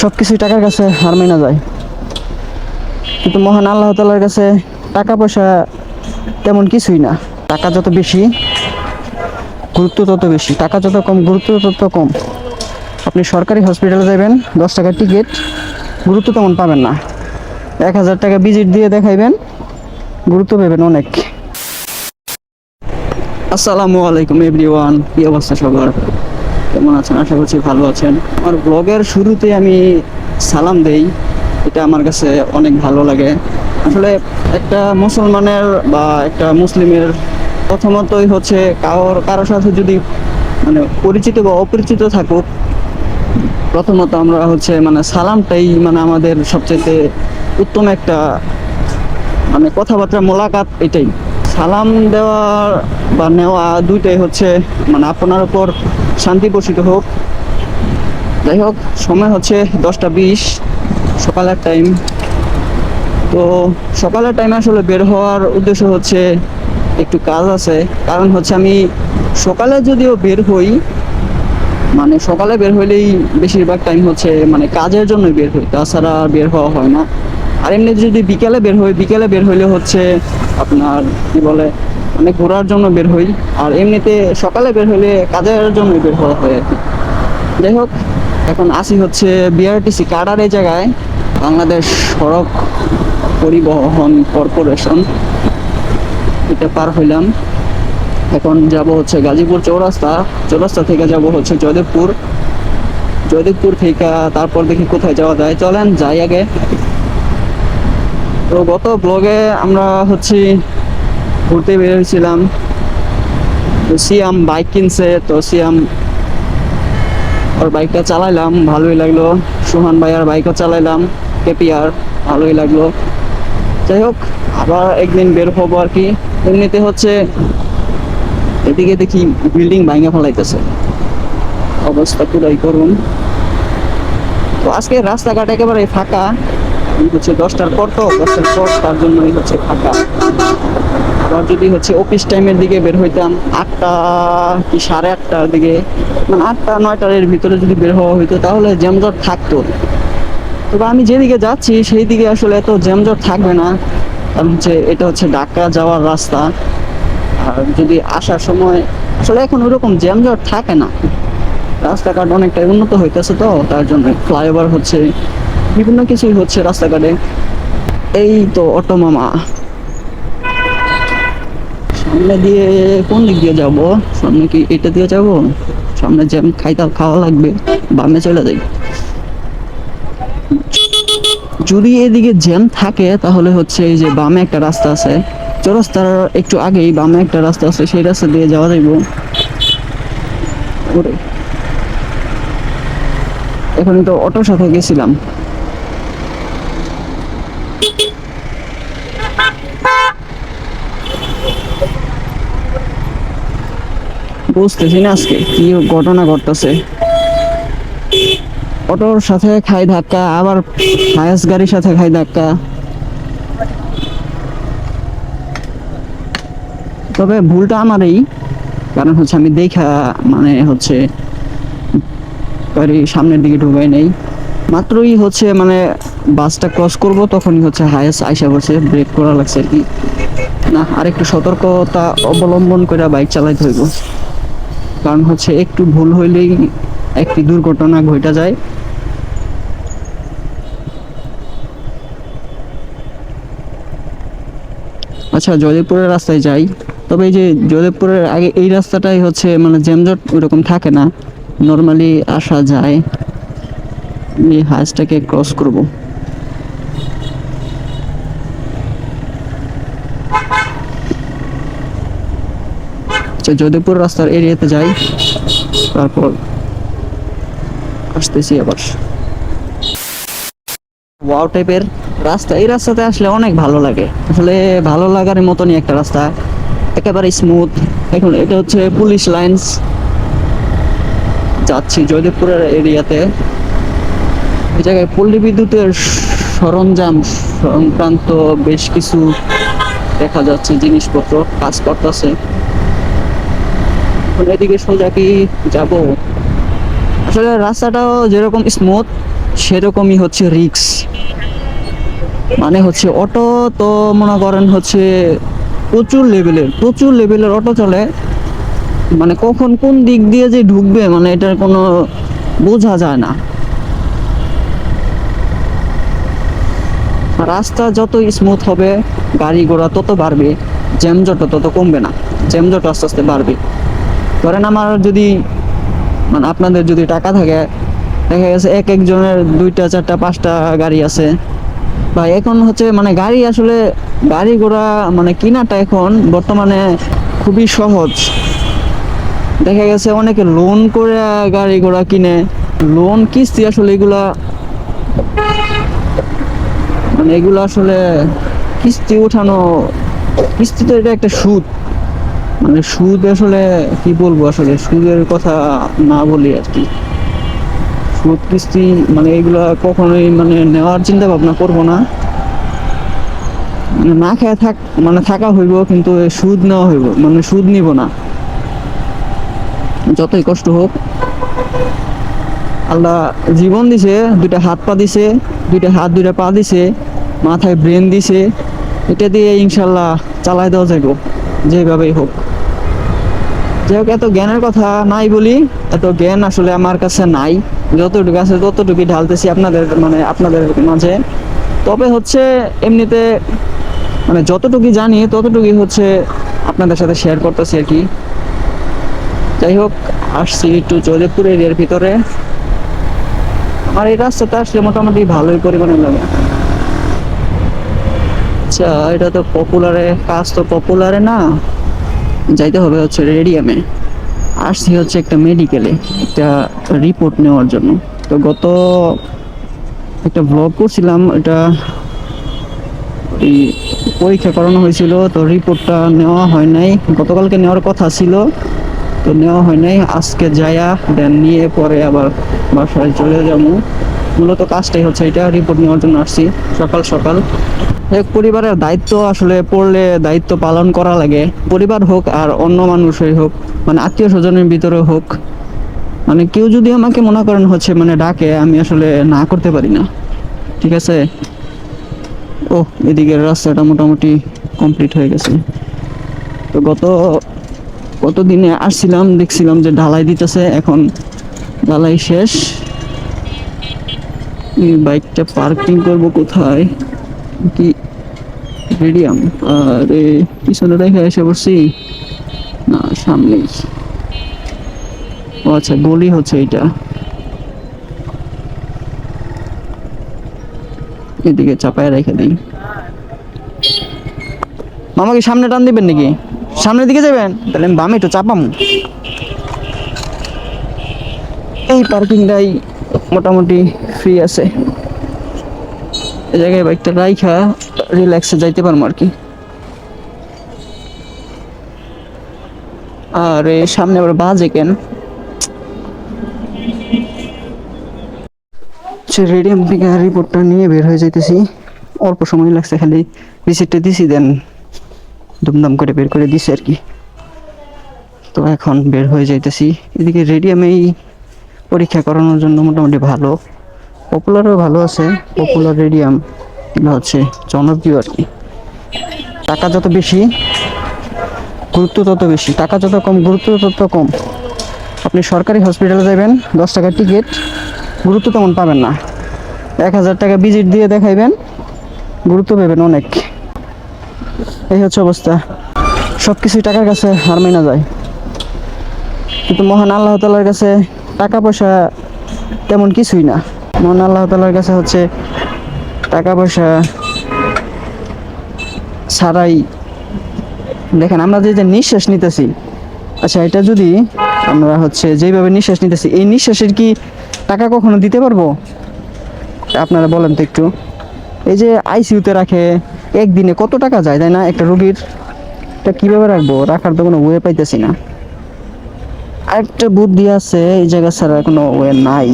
সব কিছুই টাকার কাছে হার মেনা যায়। কিন্তু মহান আল্লাহ তালার কাছে টাকা পয়সা তেমন কিছুই না। টাকা যত বেশি, গুরুত্ব তত বেশি। টাকা যত কম, গুরুত্ব তত কম। আপনি সরকারি হসপিটালে যাবেন দশ টাকার টিকিট, গুরুত্ব তেমন পাবেন না। এক হাজার টাকা ভিজিট দিয়ে দেখাইবেন, গুরুত্ব পাবেন অনেক। আসসালামু আলাইকুম, এভরিওয়ান। কি অবস্থা সবার? কেমন আছেন? আশা করছি ভালো আছেন। আমার ব্লগের শুরুতে আমি সালাম দেই। এটা আমার কাছে অনেক ভালো লাগে। আসলে একটা মুসলমানের বা একটা মুসলিমের প্রথমতই হচ্ছে কারোর কারোর সাথে যদি মানে পরিচিত বা অপরিচিত থাকুক, প্রথমত আমরা হচ্ছে মানে সালামটাই মানে আমাদের সবচেয়ে উত্তম একটা মানে কথাবার্তা মোলাকাত এটাই। সালাম দেওয়া বা নেওয়া দুইটাই হচ্ছে মানে আপনার উপর শান্তি বর্ষিত হোক। যাই হোক, সময় হচ্ছে দশটা বিশ, সকালের টাইম তো সকালের টাইমে আসলে বের হওয়ার উদ্দেশ্য হচ্ছে একটু কাজ আছে। কারণ হচ্ছে আমি সকালে যদিও বের হই মানে সকালে বের হইলেই বেশিরভাগ টাইম হচ্ছে মানে কাজের জন্য বের হই, তাছাড়া বের হওয়া হয় না। আর এমনি যদি বিকেলে বের হই, বিকেলে বের হইলে হচ্ছে আপনার, কি বলে মানে ঘোরার জন্য বের হই। আর এমনিতে সকালে বের হইলে কাজের জন্য বের হওয়া হয় আর কি। যাই হোক, এখন আসি হচ্ছে বিআরটিসি কার্ডার এই জায়গায়, বাংলাদেশ সড়ক পরিবহন কর্পোরেশন। এটা পার হইলাম। এখন যাব হচ্ছে গাজীপুর চৌরাস্তা। চৌরাস্তা থেকে যাব হচ্ছে জয়দেবপুর। জয়দেবপুর থেকে তারপর দেখি কোথায় যাওয়া যায়। চলেন, যাই আগে। তো গত ব্লগে আমরা হচ্ছে ঘুরতে বেরিয়েছিলাম তো সিয়াম বাইক কিনছে, তো সিয়াম ওর বাইকটা চালাইলাম, ভালোই লাগল। সুহান ভাইয়ার বাইকও চালাইলাম কেপিআর ভালোই লাগল। যাই হোক, আবার একদিন বের হব আর কি। এমনিতে হচ্ছে এদিকে দেখি বিল্ডিং ভাঙা ফেলাইতেছে। অবস্থা পুরাই করুন। তো আজকে রাস্তাঘাট একেবারে ফাঁকা। হচ্ছে দশটার পর তো, দশটার পর তার জন্যই হচ্ছে ফাঁকা। আবার যদি হচ্ছে অফিস টাইমের দিকে বের হইতাম, আটটা কি সাড়ে আটটার দিকে মানে আটটা, নয়টার এর ভিতরে যদি বের হওয়া হইতো, তাহলে জ্যামজট থাকতো। তবে আমি যেদিকে যাচ্ছি সেই দিকে আসলে এত জ্যামজট থাকবে না। কারণ হচ্ছে এটা হচ্ছে ঢাকা যাওয়ার রাস্তা। আর যদি আসার সময়, আসলে এখন ওরকম জ্যামজট থাকে না। রাস্তাঘাট অনেকটাই উন্নত হইতেছে তো, তার জন্য ফ্লাইওভার হচ্ছে বিভিন্ন কিছুই হচ্ছে রাস্তাঘাটে। এই তো অটো মামা। সামনে দিয়ে কোন দিক দিয়ে যাব? সামনে কি এটা দিয়ে যাব? সামনে জ্যাম খাইতে খাওয়া লাগবে, বামে চলে যাই। যদি এদিকে জ্যাম থাকে, তাহলে হচ্ছে এই যে বামে একটা রাস্তা আছে। চৌরাস্তার একটু আগেই বামে একটা রাস্তা আছে, সেই রাস্তা দিয়ে যাওয়া যাইব। এখন তো অটোর সাথে গেছিলাম। বুঝতেছি না আজকে কি ঘটনা ঘটতেছে। অটোর সাথে খাই ধাক্কা, আবার হায়াস গাড়ির সাথে খাই ধাক্কা। তবে ভুলটা আমারই, কারণ হচ্ছে আমি দেখা মানে হচ্ছে সামনের দিকে ঢুকাই নেই। মাত্রই হচ্ছে মানে বাসটা ক্রস করব, তখনই হচ্ছে হায়াস আইসা বসে ব্রেক করা লাগছে আর কি। না আর একটু সতর্কতা অবলম্বন করে বাইক চালাইতে হইব। কারণ হচ্ছে একটু ভুল হইলেই একটি দুর্ঘটনা ঘটা যায়। আচ্ছা জয়দেবপুরের রাস্তায় যাই। তবে এই যে জয়দেবপুরের আগে এই রাস্তাটাই হচ্ছে মানে জ্যামজট ওইরকম থাকে না। নর্মালি আসা যায়। এই হাইসটাকে ক্রস করব। আচ্ছা জয়দেবপুর রাস্তার এরিয়াতে যাই। তারপর আসতেছি আবার। ওয়াও টাইপের রাস্তা। এই রাস্তাতে আসলে অনেক ভালো লাগে। আসলে ভালো লাগার মতনই একটা রাস্তা। একেবারে স্মুথ এখন এটা হচ্ছে পুলিশ লাইন্স যাচ্ছি জয়দেবপুরের এরিয়াতে। এই জায়গায় পল্লী বিদ্যুতের সরঞ্জাম সংক্রান্ত বেশ কিছু দেখা যাচ্ছে, জিনিসপত্র, কাজ করতেছে। এখন এদিকে সোজা কি যাব? আসলে রাস্তাটাও যেরকম স্মুথ সেরকমই হচ্ছে রিক্স মানে হচ্ছে অটো তো মনে করেন হচ্ছে প্রচুর লেভেলের প্রচুর লেভেলের অটো চলে। মানে কখন কোন দিক দিয়ে যে ঢুকবে মানে এটার কোনো বোঝা যায় না। রাস্তা যত স্মুথ হবে, গাড়ি ঘোড়া তত বাড়বে জ্যামজট তত কমবে না। জ্যামজট আস্তে আস্তে বাড়বে। ধরেন আমার যদি মানে আপনাদের যদি টাকা থাকে, দেখা গেছে এক একজনের দুইটা, চারটা, পাঁচটা গাড়ি আছে। বা এখন হচ্ছে মানে গাড়ি আসলে, গাড়ি ঘোড়া মানে কেনাটা এখন বর্তমানে খুবই সহজ। দেখা গেছে অনেকে লোন করে গাড়ি ঘোড়া কিনে। লোন কিস্তি আসলে এগুলা মানে এগুলো আসলে কিস্তি ওঠানো কিস্তি তো এটা একটা সুদ। মানে সুদ আসলে কি বলব, আসলে সুদের কথা না বলি আর কি। সুদ, কিস্তি মানে এগুলা কখনোই মানে নেওয়ার চিন্তা ভাবনা করব না। মানে না খেয়ে থাক মানে থাকা হইব, কিন্তু সুদ নেওয়া হইব মানে সুদ নিব না। যতই কষ্ট হোক। আল্লাহ জীবন দিছে, দুইটা হাত পা দিছে, দুইটা হাত, দুইটা পা দিছে, মাথায় ব্রেন দিছে, এটা দিয়ে ইনশাল্লাহ চালাই দেওয়া যাইব, যেভাবেই হোক। যাই হোক, এত জ্ঞানের কথা নাই বলি। এত জ্ঞান আসলে আমার কাছে নাই। যতটুকু আছে ততটুকুই ঢালতেছি আপনাদের মানে আপনাদের মাঝে। তবে হচ্ছে এমনিতে মানে জানি, ততটুকুই হচ্ছে আপনাদের সাথে শেয়ার করতেছি আর কি। যাই হোক, আসছি একটু জয়দেবপুর এরিয়ার ভিতরে। আমার এই রাস্তাটা আসলে মোটামুটি ভালোই পরিমাণে লাগে। আচ্ছা এটা তো পপুলারে কাজ তো পপুলারে না। যাইতে হবে হচ্ছে রেডিয়ামে। আসছি হচ্ছে একটা মেডিকেলে একটা রিপোর্ট নেওয়ার জন্য। তো গত একটা ব্লগ করছিলাম এটা এই পরীক্ষা করানো হয়েছিল, তো রিপোর্টটা নেওয়া হয় নাই। গতকালকে নেওয়ার কথা ছিল, তো নেওয়া হয় নাই। আজকে যায়া দেন নিয়ে পরে আবার বাসায় চলে যাব। মূলত কাজটাই হচ্ছে এটা রিপোর্ট নেওয়ার জন্য আসছি সকাল সকাল। এক পরিবারের দায়িত্ব আসলে পড়লে দায়িত্ব পালন করা লাগে। পরিবার হোক আর অন্য মানুষই হোক মানে আত্মীয় স্বজনের ভিতরে হোক মানে কেউ যদি আমাকে মনে করেন হচ্ছে মানে ডাকে, আমি আসলে না করতে পারি না। ঠিক আছে? ও, এদিকে রাস্তাটা মোটামুটি কমপ্লিট হয়ে গেছে। তো গত গত দিনে আসছিলাম, দেখছিলাম যে ঢালাই দিতেছে, এখন ঢালাই শেষ। এই বাইকটা পার্কিং করব কোথায়? কি রেডিয়াম আরে, পিছনে রেখে এসে পড়ছি। না, সামনেই। ও আচ্ছা গলি হচ্ছে এইটা। এদিকে চাপায় রেখে দিই। মামা কি সামনে টান দিবেন নাকি? সামনের দিকে যাবেন? তাহলে আমি বামে একটু চাপাম। এই পার্কিংটাই মোটামুটি ফ্রি আছে। এই জায়গায় বাইকটা রাইখা রিল্যাক্সে যাইতে পারব আর কি। আর সামনে আবার বাজে কেন? রেডিয়াম থেকে রিপোর্টটা নিয়ে বের হয়ে যাইতেছি। অল্প সময় লাগছে, খালি রিসিপ্টটা দিছি দেন দুমদাম করে বের করে দিছি আর কি। তো এখন বের হয়ে যাইতেছি। এদিকে রেডিয়ামেই পরীক্ষা করানোর জন্য মোটামুটি ভালো। পপুলারও ভালো আছে পপুলার রেডিয়াম হচ্ছে জনপ্রিয় আর কি। টাকা যত বেশি, গুরুত্ব তত বেশি। টাকা যত কম, গুরুত্ব তত কম। আপনি সরকারি হসপিটালে যাবেন দশ টাকার টিকিট গুরুত্ব তেমন পাবেন না। এক হাজার টাকা ভিজিট দিয়ে দেখাইবেন, গুরুত্ব পাবেন অনেক। এই হচ্ছে অবস্থা। সব কিছুই টাকার কাছে হার মানা যায়। কিন্তু মহান আল্লাহ তালার কাছে টাকা পয়সা তেমন কিছুই না। মহান আল্লাহ তালার কাছে হচ্ছে টাকা পয়সা ছাড়াই। দেখেন, আমরা যে নিঃশ্বাস নিতেছি আচ্ছা এটা যদি আমরা হচ্ছে যেভাবে নিঃশ্বাস নিতেছি, এই নিঃশ্বাসের কি টাকা কখনো দিতে পারব? আপনারা বলেন তো একটু। এই যে আইসিইউতে রাখে, একদিনে কত টাকা যায়, তাই না? একটা রুগীর, এটা কীভাবে রাখব? রাখার তো কোনো ওয়ে পাইতেছি না। আরেকটা বুদ্ধি আছে, এই জায়গা ছাড়া কোনো ওয়ে নাই।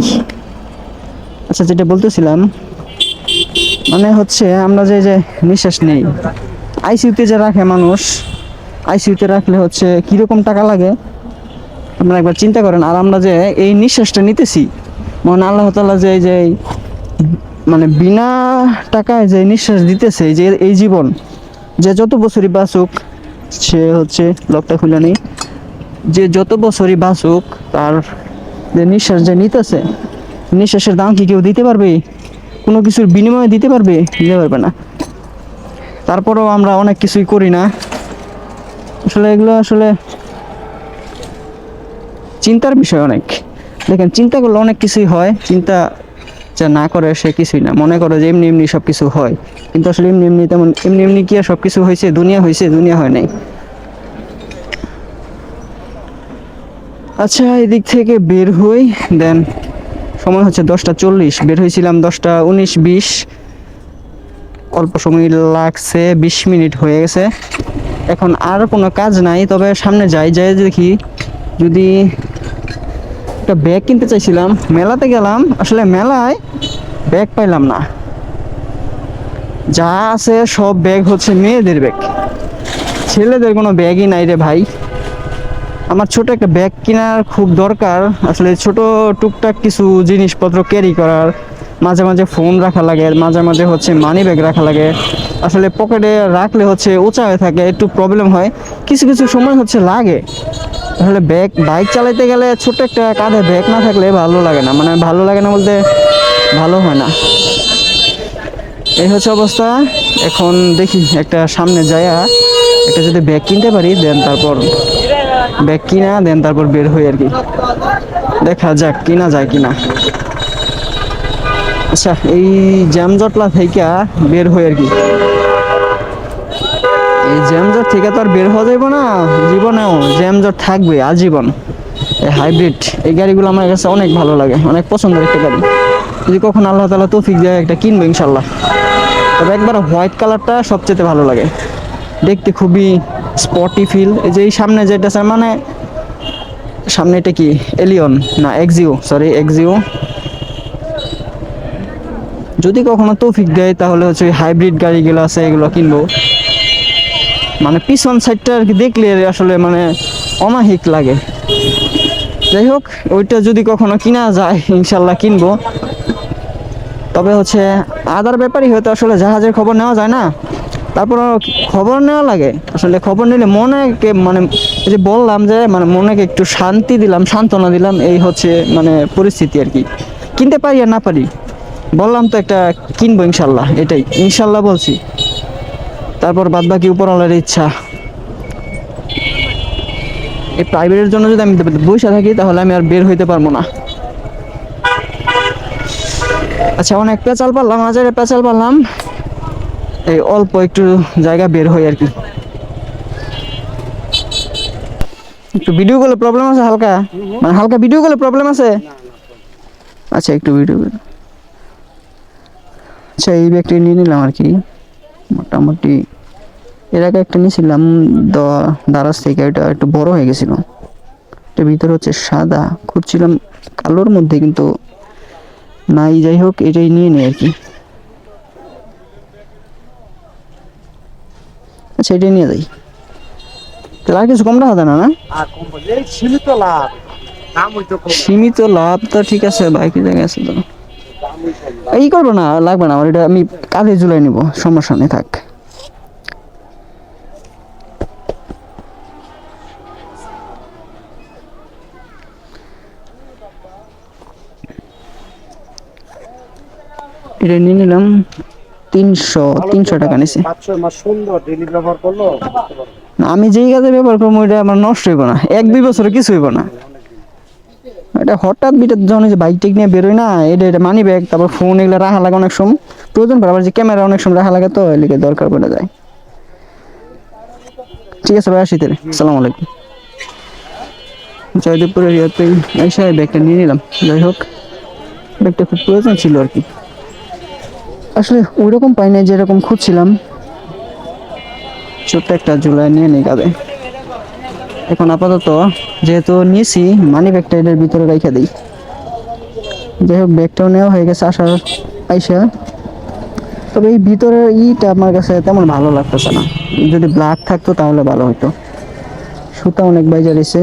আচ্ছা যেটা বলতেছিলাম মানে হচ্ছে আমরা যে যে নিঃশ্বাস নেই। আইসিইউতে যে রাখে মানুষ আইসিইউতে রাখলে হচ্ছে কীরকম টাকা লাগে? আপনারা একবার চিন্তা করেন, আর আমরা যে এই নিঃশ্বাসটা নিতেছি মনে আল্লাহ তালা যে এই যে মানে বিনা টাকায় যে নিঃশ্বাস দিতেছে, যে এই জীবন, যে যত বছরই বাঁচুক, সে হচ্ছে লকটা খুলে নেই। যে যত বছরই বাঁচুক, তার যে নিঃশ্বাস যে নিতেছে, নিঃশ্বাসের দাম কি কেউ দিতে পারবে? কোনো কিছুর বিনিময়ে দিতে পারবে? দিতে পারবে না। তারপরেও আমরা অনেক কিছুই করি না। আসলে এগুলো আসলে চিন্তার বিষয় অনেক। দেখেন, চিন্তা করলে অনেক কিছুই হয়, চিন্তা যা না করে সে কিছুই না। মনে করে যে এমনি এমনি সব কিছু হয়। কিন্তু আসলে এমনি এমনি তেমন, এমনি এমনি কি আর সব কিছু হয়েছে? দুনিয়া হয়েছে, দুনিয়া হয় নাই। আচ্ছা এদিক থেকে বের হই, দেন সময় হচ্ছে দশটা চল্লিশ, বের হয়েছিলাম দশটা উনিশ বিশ। অল্প সময় লাগছে, বিশ মিনিট হয়ে গেছে। এখন আর কোনো কাজ নাই, তবে সামনে যাই যাই দেখি যদি একটা ব্যাগ কিনতে চাইছিলাম। মেলাতে গেলাম, আসলে মেলায় ব্যাগ পাইলাম না। যা আছে সব ব্যাগ হচ্ছে মেয়েদের ব্যাগ। ছেলেদের কোনো ব্যাগই নাই রে ভাই। আমার ছোট একটা ব্যাগ কেনার খুব দরকার। আসলে ছোট টুকটাক কিছু জিনিসপত্র ক্যারি করার, মাঝে মাঝে ফোন রাখা লাগে, মাঝে মাঝে হচ্ছে মানি ব্যাগ রাখা লাগে। আসলে পকেটে রাখলে হচ্ছে উঁচা হয়ে থাকে, একটু প্রবলেম হয়। কিছু কিছু সময় হচ্ছে লাগে। আসলে ব্যাগ বাইক চালাইতে গেলে ছোট একটা কাঁধে ব্যাগ না থাকলে ভালো লাগে না। মানে ভালো লাগে না বলতে ভালো হয় না। এই হচ্ছে অবস্থা। এখন দেখি একটা সামনে যায়া একটা যদি ব্যাগ কিনতে পারি, দেন তারপর ব্যাগ কিনা দেন তারপর বের হই আর কি। দেখা যাক কিনা যায় কিনা। আচ্ছা এই জ্যামজটলা থেকে বের হই আর কি। এই জ্যামজট থেকে তো আর বের হওয়া যাবে না, জীবনেও জ্যামজট থাকবে, আজীবন। এই হাইব্রিড, এই গাড়িগুলো আমার কাছে অনেক ভালো লাগে, অনেক পছন্দের একটা গাড়ি। যদি কখন আল্লাহ তালা তৌফিক দেয়, একটা কিনবো ইনশাল্লাহ তবে একবার হোয়াইট কালারটা সবচেয়ে ভালো লাগে। দেখতে খুবই স্পটি ফিল এই যে এই সামনে যেটা আছে মানে সামনে এটা কি? এলিয়ন? না, এক্সিও সরি এক্সিও। যদি কখনো তৌফিক দেয়, তাহলে হচ্ছে হাইব্রিড গাড়িগুলো আছে, এগুলো কিনবো। মানে পিছন সাইডটা আর কি দেখলে আসলে মানে অমাহিক লাগে। যাই হোক, ওইটা যদি কখনো কিনা যায়, ইনশাল্লাহ কিনবো। তবে হচ্ছে আদার ব্যাপারই হয়তো আসলে জাহাজের খবর নেওয়া যায় না। তারপর খবর নেওয়া লাগে। আসলে খবর নিলে মনেকে মানে এই যে বললাম যে মানে মনেকে একটু শান্তি দিলাম, সান্ত্বনা দিলাম, এই হচ্ছে মানে পরিস্থিতি আর কি। কিনতে পারি আর না পারি? বললাম তো একটা কিনবো ইনশাল্লাহ, এটাই। ইনশাল্লাহ বলছি। তারপর বাদ বাকি উপরওয়ালার ইচ্ছা। এই প্রাইভেটের জন্য যদি আমি বসে থাকি, তাহলে আমি আর বের হইতে পারব না। আচ্ছা অনেক পেঁচাল পারলাম, হাজারে পেঁচাল পারলাম। এই অল্প একটু জায়গা বের হয় আর কি। একটু ভিডিও করলে প্রবলেম আছে হালকা? মানে হালকা ভিডিও করলে প্রবলেম আছে? আচ্ছা একটু ভিডিও আচ্ছা এই ব্যাগটি নিয়ে নিলাম আর কি। মোটামুটি এর আগে একটা নিয়েছিলাম দারাজ থেকে এটা একটু বড় হয়ে গেছিল। এটা ভিতরে হচ্ছে সাদা খুঁজছিলাম কালোর মধ্যে কিন্তু নাই। যাই হোক, এটাই নিয়ে নিই আর কি। আচ্ছা এটাই নিয়ে যাই। তাহলে আর কিছু কম রাখা না না? সীমিত লাভ। সীমিত লাভ তো ঠিক আছে বাইকে জায়গায় আছে তো। এই করব না লাগবে না আমার এটা আমি কাঁধে ঝুলাই নিব সমস্যা নেই থাক। এটা নিয়ে নিলাম। তিনশো তিনশো টাকা নিছে। আমি যেই কাজে ব্যবহার করব এটা আমার নষ্ট হইব না। এক দুই বছরে কিছু হইব না। এটা হঠাৎ বিটা যখন যে বাইক টেক নিয়ে বেরোয় না এটা এটা মানি ব্যাগ তারপর ফোন এগুলো রাখা লাগে অনেক সময়। প্রয়োজন পড়ে আবার যে ক্যামেরা অনেক সময় রাখা লাগে তো এদিকে দরকার পড়ে যায়। ঠিক আছে ভাই আসি তাহলে। সালাম আলাইকুম। জয়দেবপুরের ইয়েতে এসে ব্যাগটা নিয়ে নিলাম। যাই হোক ব্যাগটা খুব প্রয়োজন ছিল আর কি। আসলে ওইরকম পাই না যেরকম খুঁজছিলাম। ছোট্ট একটা জুলাই নিয়ে নিই কাঁধে। এখন আপাতত যেহেতু নিয়েছি মানি ব্যাগটা এটার ভিতরে রেখে দিই। যাই হোক ব্যাগটাও নেওয়া হয়ে গেছে আসার আইসা। তবে এই ভিতরের ইটা আমার কাছে তেমন ভালো লাগতেছে না। যদি ব্ল্যাক থাকতো তাহলে ভালো হতো সুতা অনেক বাইজা রয়েছে।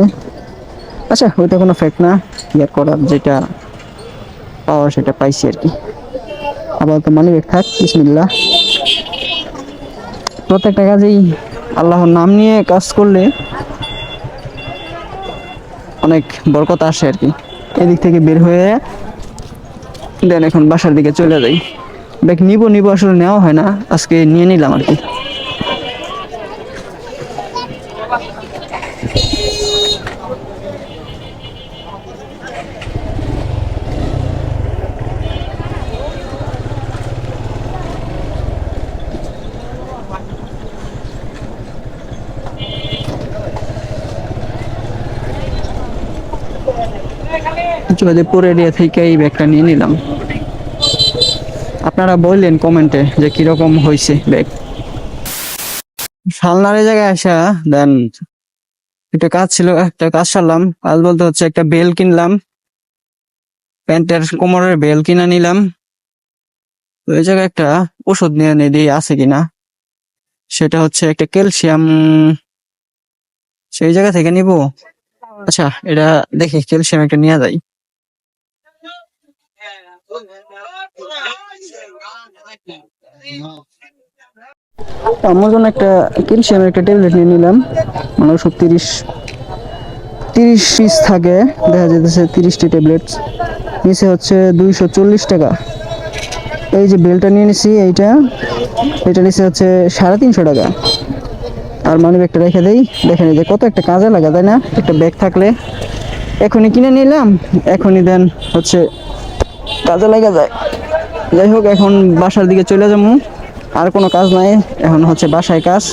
আচ্ছা ওইটা কোনো ফেক না। ইয়ার করার, যেটা পাওয়া সেটা পাইছি আর কি। আপাতত মানি ব্যাগ থাক বিসমিল্লা প্রত্যেকটা কাজেই আল্লাহর নাম নিয়ে কাজ করলে অনেক বরকত আসে আর কি। এদিক থেকে বের হয়ে দেন এখন বাসার দিকে চলে যাই। ব্যাগ নিব নিব আসলে নেওয়া হয় না। আজকে নিয়ে নিলাম আর কি। যোধপুর এরিয়া থেকে এই ব্যাগটা নিয়ে নিলাম। আপনারা বললেন কমেন্টে যে কীরকম হয়েছে ব্যাগ। সালনার জায়গায় আসা, দেন একটা কাজ ছিল, একটা কাজ সারলাম। কাজ বলতে হচ্ছে একটা বেল কিনলাম। প্যান্টের কোমরের বেল কিনা নিলাম। ওই জায়গায় একটা ওষুধ নিয়ে নিয়ে দিই আছে কিনা, সেটা হচ্ছে একটা ক্যালসিয়াম। সেই জায়গা থেকে নিব। আচ্ছা এটা দেখি ক্যালসিয়াম একটা নিয়ে যাই। আমার জন্য একটা ক্যালসিয়ামের একটা ট্যাবলেট নিয়ে নিলাম। মানে ওষুধ তিরিশ তিরিশ পিস থাকে। দেখা যেতেছে তিরিশটি ট্যাবলেট। নিচে হচ্ছে দুইশো চল্লিশ টাকা। এই যে বেলটা নিয়ে নিছি, এইটা। এটা নিচে হচ্ছে সাড়ে তিনশো টাকা। আর মানি ব্যাগটা রেখে দেই। দেখেন যে কত একটা কাজে লাগা, তাই না? একটা ব্যাগ থাকলে এখনই কিনে নিলাম, এখনই দেন হচ্ছে কাজে লাগা যায়। যাই হোক, এখন বাসার দিকে চলে যাব। আর কোনো কাজ নাই, এখন হচ্ছে বাসায় কাজ।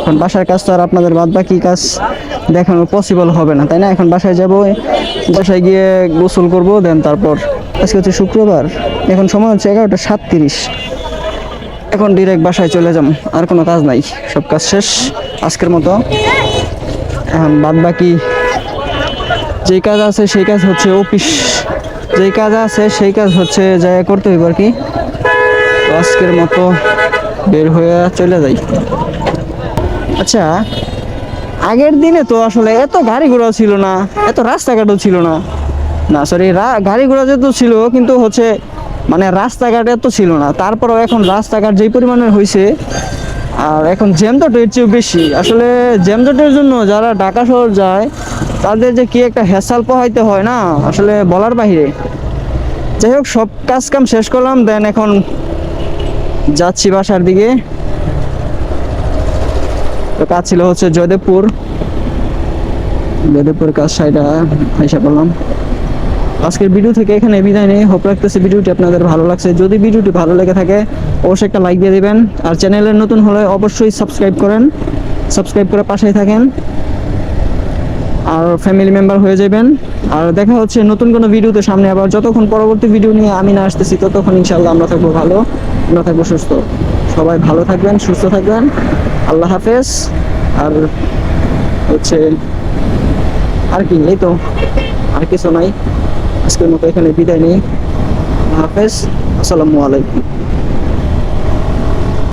এখন বাসার কাজ তো আর আপনাদের বাদ বাকি কাজ দেখানো পসিবল হবে না, তাই না? এখন বাসায় যাব, বাসায় গিয়ে গোসল করব, দেন তারপর আজকে হচ্ছে শুক্রবার। এখন সময় হচ্ছে এগারোটা সাতত্রিশ। এখন ডিরেক্ট বাসায় চলে যাব আর কোনো কাজ নাই, সব কাজ শেষ, আজকের মতো। এখন বাদ বাকি যে কাজ আছে সেই কাজ হচ্ছে অফিস যেই কাজ আছে সেই কাজ হচ্ছে যা করতে হইব আর কি। তো আজকের মতো বের হয়ে চলে যাই। আচ্ছা আগের দিনে তো আসলে এত গাড়ি ঘোড়া ছিল না, এত রাস্তাঘাটও ছিল না। না সরি গাড়ি ঘোড়া যেহেতু ছিল, কিন্তু হচ্ছে মানে রাস্তাঘাট এত ছিল না। তারপরেও এখন রাস্তাঘাট যেই পরিমাণে হয়েছে আর এখন জ্যামজট এর চেয়েও বেশি। আসলে জ্যামজটের জন্য যারা ঢাকা শহর যায়, তাদের যে কি একটা হেসাল পোহাইতে হয় না? আসলে বলার বাইরে যাই হোক, সব কাজ কাম শেষ করলাম, দেন এখন যাচ্ছি বাসার দিকে। তো কাজ ছিল হচ্ছে জয়দেবপুর। জয়দেবপুর কাজ সাইডা আইসা করলাম আজকের ভিডিও থেকে এখানে বিদায় নেই। হোপ রাখতেছি ভিডিওটি আপনাদের ভালো লাগছে। যদি ভিডিওটি ভালো লেগে থাকে, অবশ্যই একটা লাইক দিয়ে দেবেন। আর চ্যানেলের নতুন হলে অবশ্যই সাবস্ক্রাইব করেন। সাবস্ক্রাইব করে পাশেই থাকেন। আর ফ্যামিলি মেম্বার হয়ে যাবেন। আর দেখা হচ্ছে নতুন কোনো ভিডিওতে সামনে আবার। যতক্ষণ পরবর্তী ভিডিও নিয়ে আমি না আসতেছি, ততক্ষণ ইনশাল্লাহ আমরা থাকব ভালো, আমরা থাকব সুস্থ। সবাই ভালো থাকবেন, সুস্থ থাকবেন। আল্লাহ হাফেজ। আর হচ্ছে আর কি, এই তো। আর কিছু নাই। আজকের মতো এখানে বিদায় নিই। হাফেজ। আসসালামু আলাইকুম।